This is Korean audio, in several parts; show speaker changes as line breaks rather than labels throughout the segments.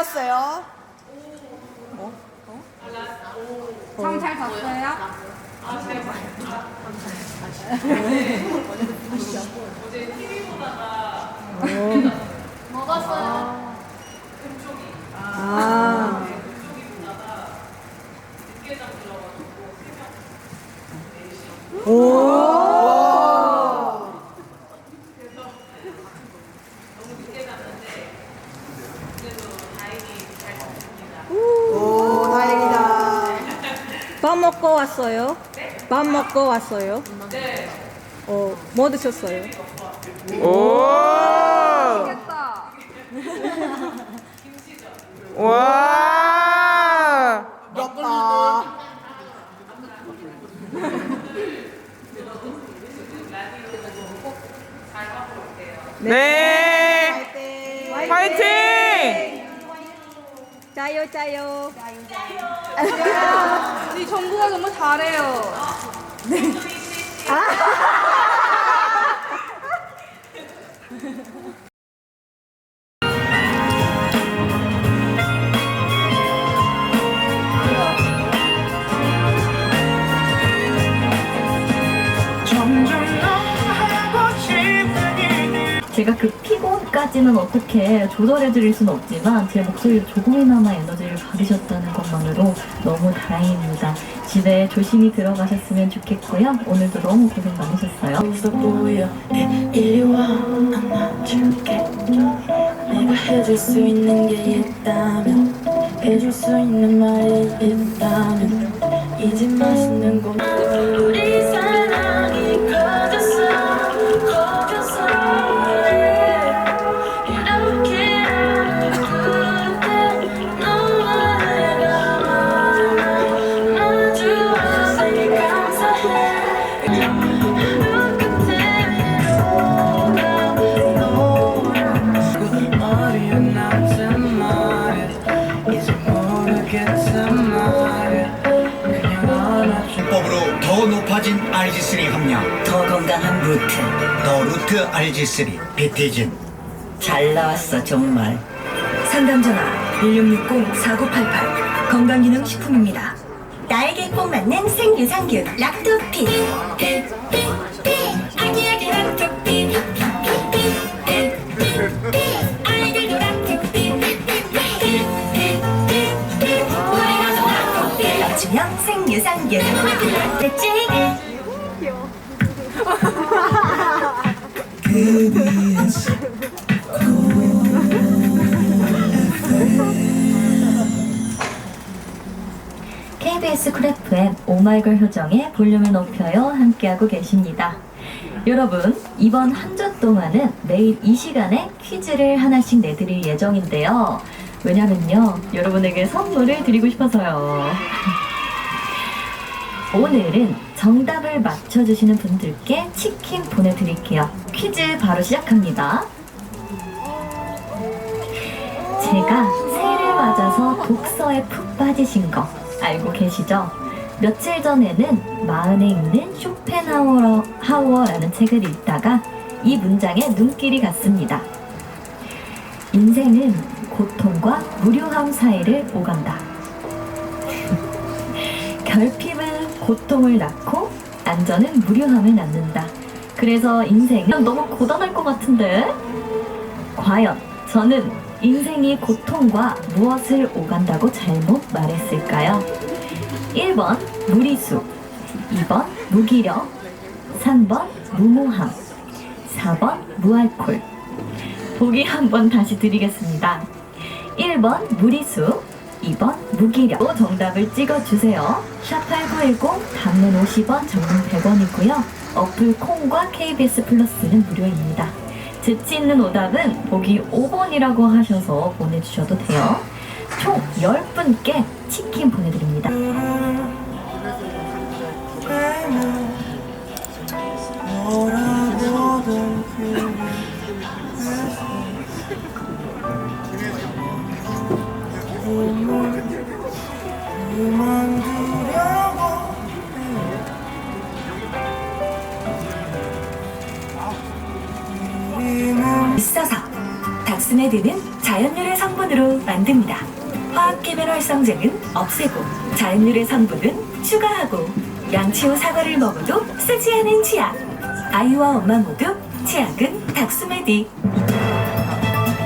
앞드셨어요?
잠 잘 잤어요? 먹었어요.
아. 오. 오, 다행이다.
밥 먹고 왔어요? 밥 먹고 왔어요? 네. 어, 뭐 드셨어요?
오!
됐다.
와!
부럽다.
네! 화이팅!
짜요, 짜요.
우리 정부가 너무 잘해요.
제가 그 피곤까지는 어떻게 조절해 드릴 수는 없지만 제 목소리로 조금이나마 에너지를 받으셨 것만으로 너무 다행입니다. 집에 조심히 들어가셨으면 좋겠고요. 오늘도 너무 고생 많으셨어요.
있어 보여 이리 와 안아줄게 내가 해줄 수 있는 게 있다면 해줄 수 있는 말이 있다면 이집 맛있는 거 우리
루트
더 루트 RG3 비티진.
잘 나왔어 정말. 상담 전화 1660-4988 건강기능식품입니다. 나에게 꼭 맞는 생유산균 락토핀 아기에게 락토핀 아이들도 락토핀 우리가 더 락토핀 맞춤형 생유산균. 됐지?
KBS 쿨 FM 오마이걸 효정의 볼륨을 높여요 함께하고 계십니다. 여러분 이번 한 주 동안은 매일 이 시간에 퀴즈를 하나씩 내드릴 예정인데요. 왜냐면요 여러분에게 선물을 드리고 싶어서요. 오늘은 정답을 맞춰주시는 분들께 치킨 보내드릴게요. 퀴즈 바로 시작합니다. 제가 새해를 맞아서 독서에 푹 빠지신 거 알고 계시죠? 며칠 전에는 마흔에 있는 쇼펜하우어라는 책을 읽다가 이 문장에 눈길이 갔습니다. 인생은 고통과 무료함 사이를 오간다. 결핍은 고통을 낳고 안전은 무료함을 낳는다. 그래서 인생은 너무 고단할 것 같은데? 과연 저는 인생이 고통과 무엇을 오간다고 잘못 말했을까요? 1번 무리수 2번 무기력 3번 무모함 4번 무알콜 보기 한번 다시 드리겠습니다. 1번 무리수 2번 무기력 정답을 찍어주세요. 샵 8910 단문 50원 장문 100원이고요. 어플 콩과 KBS 플러스는 무료입니다. 재치 있는 오답은 보기 5번이라고 하셔서 보내주셔도 돼요. 총 10분께 치킨 보내드립니다.
있어서 다 닥스메드는 자연유래 성분으로 만듭니다. 화학계면 활성제는 없애고 자연유래 성분은 추가하고 양치 후 사과를 먹어도 쓰지 않은 치약. 아이와 엄마 모두 치약은 닥스메디.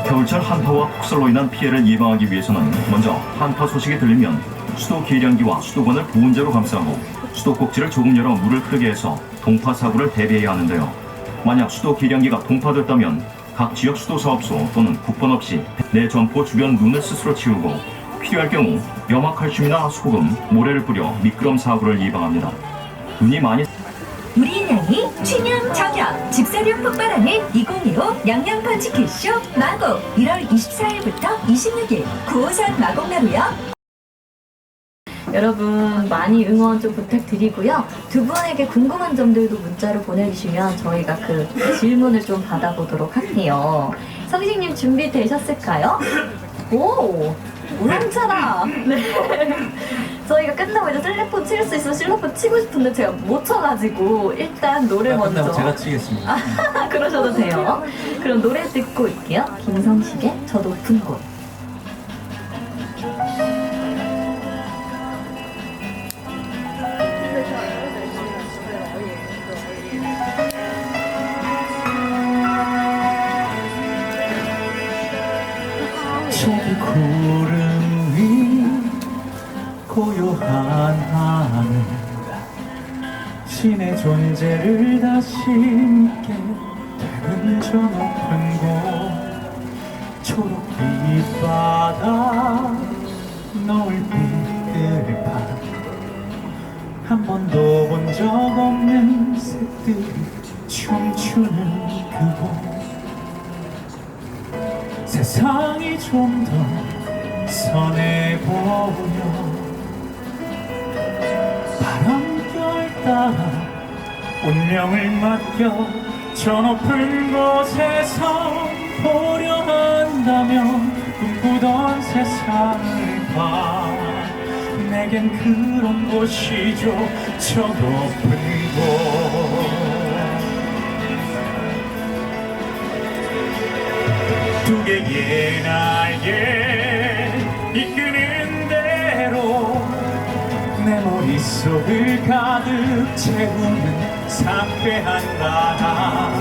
겨울철 한파와 폭설로 인한 피해를 예방하기 위해서는 먼저 한파 소식이 들리면 수도 계량기와 수도관을 보온재로 감싸고 수도꼭지를 조금 열어 물을 흐르게 해서 동파 사고를 대비해야 하는데요. 만약 수도 계량기가 동파됐다면 각 지역 수도 사업소 또는 국번 없이 내 점포 주변 눈을 스스로 치우고 필요할 경우 염화칼슘이나 소금, 모래를 뿌려 미끄럼 사고를 예방합니다. 눈이 많이
우리 인양이 취념 저녁 집사령 폭발하는 2025 양양파 치킨쇼 마곡 1월 24일부터 26일 9호선 마곡나루역
여러분 많이 응원 좀 부탁드리고요. 두 분에게 궁금한 점들도 문자로 보내주시면 저희가 그 질문을 좀 받아보도록 할게요. 성식님 준비되셨을까요? 오! 우렁차다! 네. 저희가 끝나고 이제 실로폰 칠 수 있어 실로폰 치고 싶은데 제가 못 쳐가지고 일단 노래 먼저
제가 치겠습니다.
아, 그러셔도 돼요. 그럼 노래 듣고 올게요. 김성식의 저 높은 곳.
신의 존재를 다시 묻게 되는 저 높은 곳. 초록 빛 바다 노을빛 들판 한 번도 본 적 없는 새들이 춤추는 그곳. 세상이 좀 더 선해 보여 따라 운명을 맡겨 저 높은 곳에서 보려 한다면 꿈꾸던 세상을 봐. 내겐 그런 곳이죠. 저 높은 곳. 두 개의 날개 속을 가득 채우는 상쾌한 바람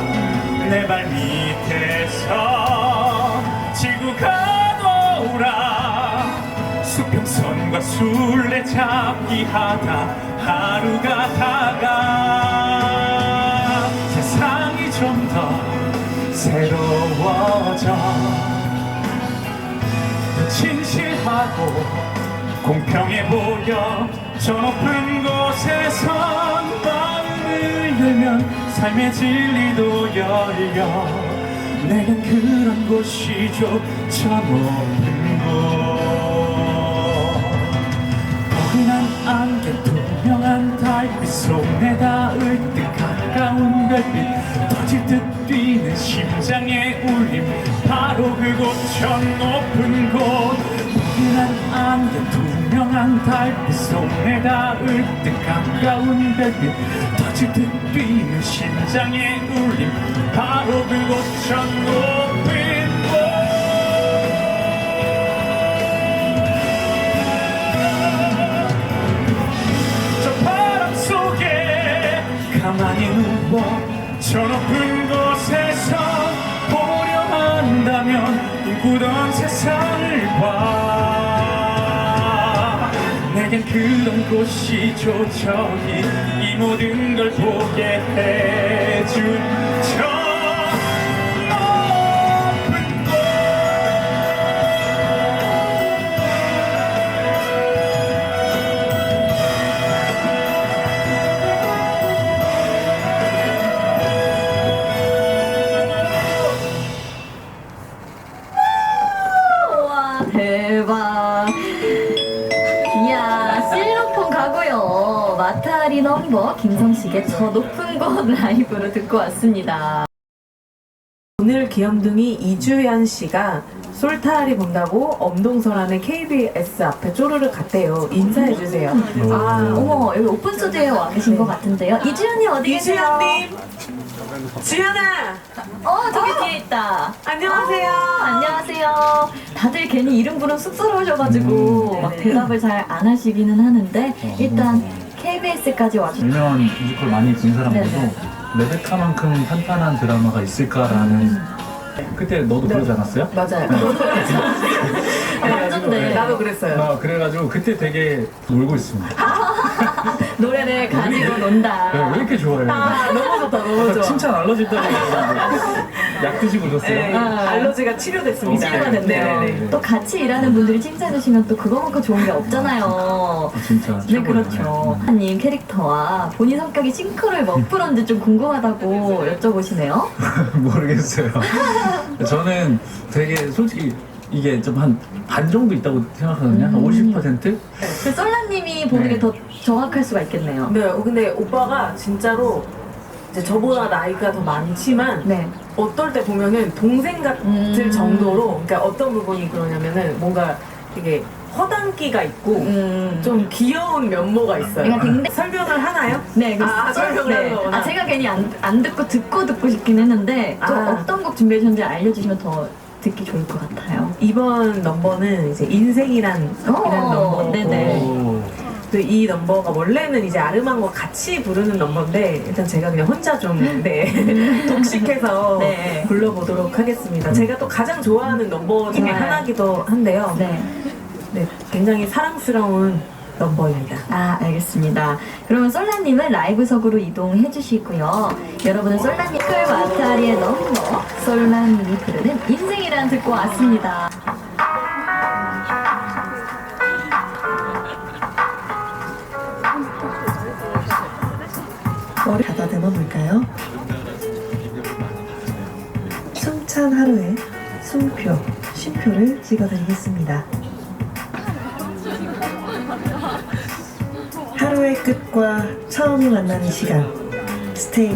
내 발 밑에서 지구가 돌아 수평선과 술래 잡기 하다 하루가 다가. 세상이 좀 더 새로워져. 진실하고 공평해 보여 저 높은 곳에선 마음을 열면 삶의 진리도 열려. 내겐 그런 곳이죠 저 높은 곳. 포근한 안개 투명한 달빛 손에 닿을 듯 가까운 별빛. 터질 듯 뛰는 심장의 울림. 바로 그곳 저 높은 곳 포근한 안개 투명한 달빛 손에 닿을 듯 가까운 별빛. 터질 듯 뛰는 심장의 울림. 바로 그곳 저 높은 곳이죠 저기 이 모든 걸 보게 해준 저
대박 가고요 마타리 넘버 김성식의 저 높은 곳 라이브로 듣고 왔습니다
오늘 귀염둥이 이주연 씨가 솔타리 본다고 엄동설하는 KBS 앞에 쪼르르 갔대요. 인사해 주세요.
아 어머 여기 오픈 스튜디오에 와 계신 것 같은데요 이주연님 어디 계세요?
이주연님 지연아!
어, 저기 뒤에 있다.
안녕하세요.
안녕하세요. 다들 괜히 이름 부르면 쑥스러우셔가지고 막 대답을 잘 안 하시기는 하는데 일단 KBS까지 와주셔서
유명한 뮤지컬 많이 본 사람들도
네네.
레베카만큼 탄탄한 드라마가 있을까라는 그때 너도 그러지 않았어요?
맞아요.
완전 네.
나도 그랬어요.
아, 그래가지고 그때 되게 놀고 있습니다.
노래를 가지고 논다.
네, 왜 이렇게 좋아해요?
아, 너무 좋다, 너무 좋아.
칭찬 알러지 있다고 약 드시고 오셨어요?
네, 알러지가 치료됐습니다.
치료가 됐네요.
네네네.
또 같이 일하는 분들이 칭찬해주시면 또 그거만큼 좋은 게 없잖아요.
진짜
네,
최고예요.
그렇죠. 님 캐릭터와 본인 성격이 싱크로에 먹부런지 좀 궁금하다고 여쭤보시네요.
모르겠어요. 저는 되게 솔직히 이게 좀 한 반 정도 있다고 생각하거든요. 한 50%?
그 썰라님이 보는
네.
게 더 정확할 수가 있겠네요.
네, 근데 오빠가 진짜로 이제 저보다 나이가 더 많지만
네.
어떨 때 보면은 동생 같을
음.
정도로 그러니까 어떤 부분이 그러냐면은 뭔가 되게 허당기가 있고
음.
좀 귀여운 면모가 있어요.
그러니까
설명을 하나요?
네, 그
아,
썰-
설명을 하는
네.
거구나.
아, 제가 괜히 안, 안 듣고 듣고 듣고 싶긴 했는데 또
아.
어떤 곡 준비하셨는지 알려주시면 더 듣기 좋을 것 같아요.
이번 넘버는 이제 인생이란
어,
이란 넘버고
네네.
오.
또이 넘버가 원래는 이제 아르망과 같이 부르는 넘버인데 일단 제가 그냥 혼자 좀 네, 독식해서
네.
불러보도록 하겠습니다. 제가 또 가장 좋아하는 넘버 중에
네.
하나기도 한데요.
네.
네, 굉장히 사랑스러운 넘버입니다.
아, 알겠습니다. 그러면 썰라님은 라이브석으로 이동해 주시고요. 여러분은 썰라님 클 마타리의 넘버, 썰라님이 부르는 인생이란 듣고 왔습니다.
머리 가다듬어 볼까요? 숨찬 하루에 숨표, 쉼표를 찍어드리겠습니다. 하루의 끝과 처음이 만나는 시간. 스테이.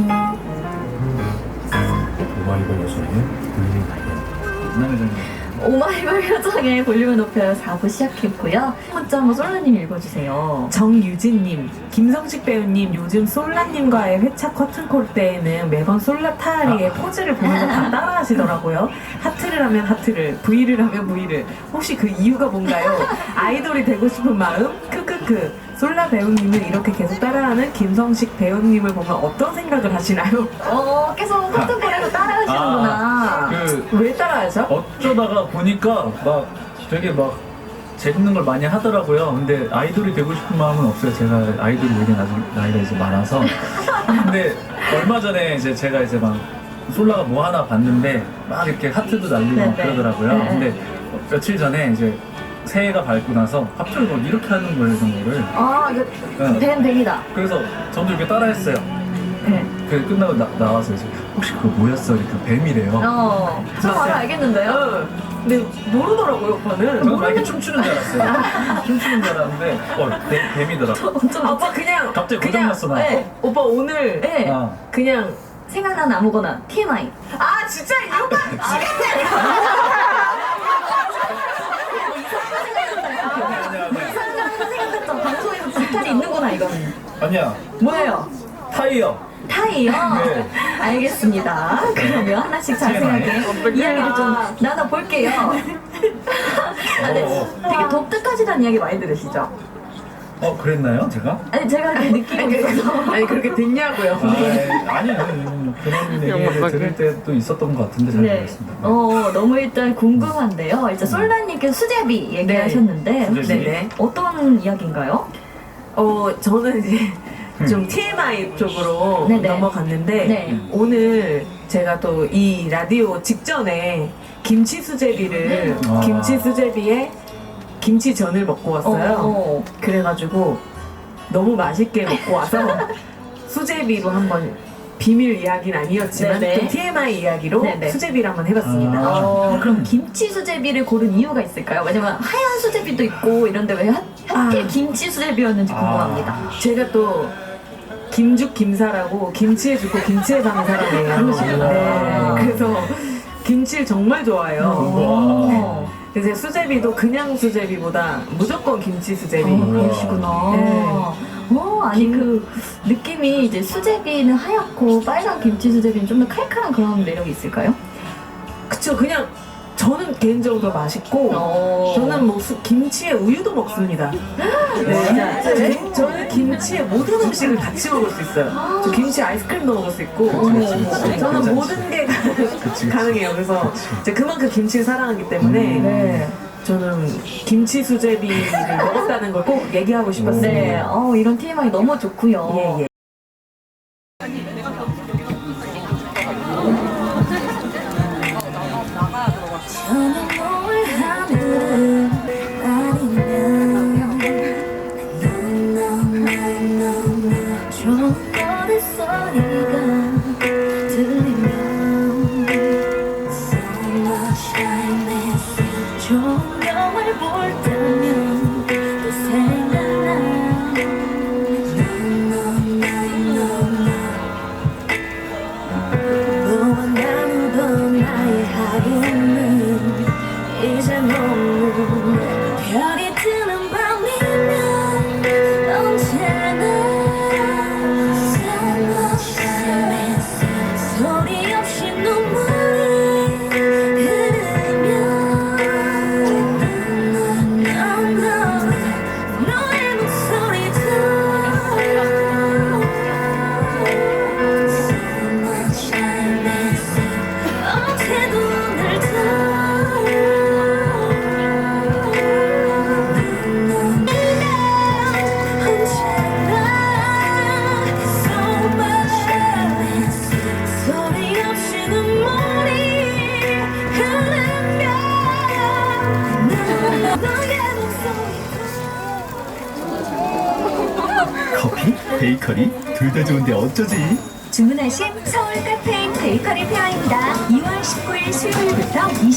오마이걸 요소리의 볼륨 발견. 남회장님.
오마이걸 표정의 볼륨을 높여요 4부 시작했고요. 문자 한번 썰라님 읽어주세요.
정유진님, 김성식 배우님 요즘 솔라님과의 회차 커튼콜 때에는 매번 솔라 타리의 포즈를 보면서 다 따라하시더라고요. 하트를 하면 하트를, V를 하면 V를. 혹시 그 이유가 뭔가요? 아이돌이 되고 싶은 마음? 크크크. 솔라 배우님을 이렇게 계속 따라하는 김성식 배우님을 보면 어떤 생각을 하시나요?
어, 계속 커튼콜에서 따라하시는구나.
그
왜 따라하죠?
어쩌다가 보니까 막 되게 막 재밌는 걸 많이 하더라고요. 근데 아이돌이 되고 싶은 마음은 없어요. 제가 아이돌이 되긴 아직 나이가 이제 많아서. 근데 얼마 전에 이제 제가 이제 막 솔라가 뭐 하나 봤는데 막 이렇게 하트도 날리고 막
네네.
그러더라고요.
네.
근데 며칠 전에 이제 새해가 밝고 나서 갑자기 막 이렇게 하는 거예요, 거를.
아, 이거
네.
뱀 뱀이다.
그래서 저도 이렇게 따라했어요.
네.
그 끝나고 나, 나와서 이제 혹시 그거 뭐였어? 이렇게 뱀이래요.
어, 저 바로 알겠는데요?
응. 근데 모르더라고요, 오빠는.
저는 막 이렇게 춤추는 줄 알았어요. 춤추는 줄 알았는데, 어, 뱀, 뱀이더라.
아, 오빠 그냥
갑자기 고장났어, 나.
네.
오빠 오늘
네.
아.
그냥
생각나는 아무거나 TMI.
아 진짜 이런 거
생각나는 생각했던 방송에서 있는구나 이거는.
아니야,
뭐예요?
타이어.
타이요?
네.
알겠습니다. 그러면 하나씩 자세하게 이야기를 좀 나눠볼게요. 아, 네.
어,
되게 독특하시다는 이야기 많이 들으시죠?
어, 그랬나요, 제가?
아니 제가 이렇게 느끼고 있어서
아니 그렇게 됐냐고요.
아, 아니, 음, 그런 얘기를 들을 때도 있었던 것 같은데 잘
네.
모르겠습니다.
어, 너무 일단 궁금한데요. 일단 솔라님께 수제비 얘기하셨는데
수제비.
네네. 어떤 이야기인가요?
어 저는 이제 좀 TMI 쪽으로
네네.
넘어갔는데
네.
오늘 제가 또 이 라디오 직전에 김치 수제비를
아.
김치 수제비에 김치전을 먹고 왔어요.
어,
그래가지고 너무 맛있게 먹고 와서 수제비로 한번 비밀 이야기는 아니었지만
네네.
또 TMI 이야기로
네네.
수제비를 한번 해봤습니다.
아.
어, 그럼 김치 수제비를 고른 이유가 있을까요? 왜냐면 하얀 수제비도 있고 이런데 왜 하, 하필
아.
김치 수제비였는지 아. 궁금합니다.
제가 또 김죽 김사라고 김치에 죽고 김치에 사는 사람이에요.
아,
네. 그래서 김치를 정말 좋아해요.
네.
그래서 수제비도 그냥 수제비보다 무조건 김치 수제비.
그러시구나.
네.
오, 아니 그 느낌이 이제 수제비는 하얗고 빨간 김치 수제비는 좀 더 칼칼한 그런 매력이 있을까요?
그쵸 그냥 저는 개인적으로 맛있고
어.
저는 뭐 수- 김치에 우유도 먹습니다. 네, 아, 네, 저는 김치에 모든 음식을 같이 먹을 수 있어요. 저 김치 아이스크림도 먹을 수 있고 그치, 그치. 저는 모든 게 그치. 가능해요. 그래서 이제 그만큼 김치를 사랑하기 때문에 음.
네,
저는 김치 수제비를 먹었다는 걸 꼭 얘기하고 싶었어요.
네, 어, 이런 TMI 너무 좋고요.
예, 예.
커피, 베이커리 둘 다 좋은데 어쩌지?
주문하신 서울 카페인 베이커리 페어입니다. 2월 19일 수요일부터 20.